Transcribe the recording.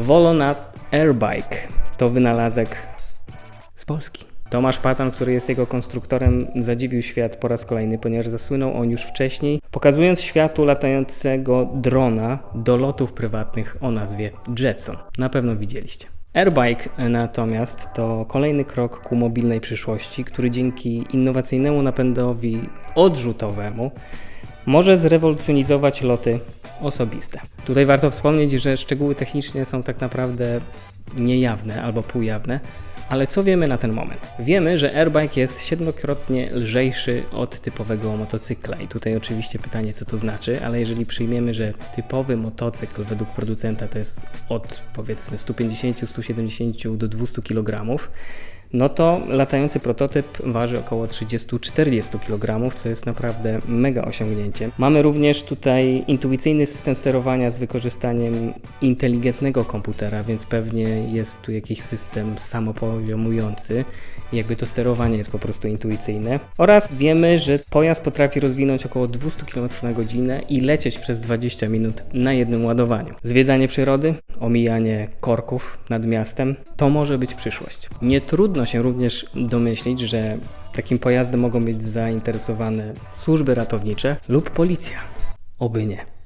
Volonat Airbike to wynalazek z Polski. Tomasz Patan, który jest jego konstruktorem, zadziwił świat po raz kolejny, ponieważ zasłynął on już wcześniej, pokazując światu latającego drona do lotów prywatnych o nazwie Jetson. Na pewno widzieliście. Airbike natomiast to kolejny krok ku mobilnej przyszłości, który dzięki innowacyjnemu napędowi odrzutowemu może zrewolucjonizować loty osobiste. Tutaj warto wspomnieć, że szczegóły techniczne są tak naprawdę niejawne albo półjawne, ale co wiemy na ten moment? Wiemy, że airbike jest siedmiokrotnie lżejszy od typowego motocykla i tutaj oczywiście pytanie, co to znaczy, ale jeżeli przyjmiemy, że typowy motocykl według producenta to jest od powiedzmy 150-170 do 200 kg, no to latający prototyp waży około 30-40 kg, co jest naprawdę mega osiągnięcie. Mamy również tutaj intuicyjny system sterowania z wykorzystaniem inteligentnego komputera, więc pewnie jest tu jakiś system samopoziomujący. Jakby to sterowanie jest po prostu intuicyjne. Oraz wiemy, że pojazd potrafi rozwinąć około 200 km na godzinę i lecieć przez 20 minut na jednym ładowaniu. Zwiedzanie przyrody, omijanie korków nad miastem to może być przyszłość. Nie trudno się również domyślić, że takim pojazdem mogą być zainteresowane służby ratownicze lub policja. Oby nie.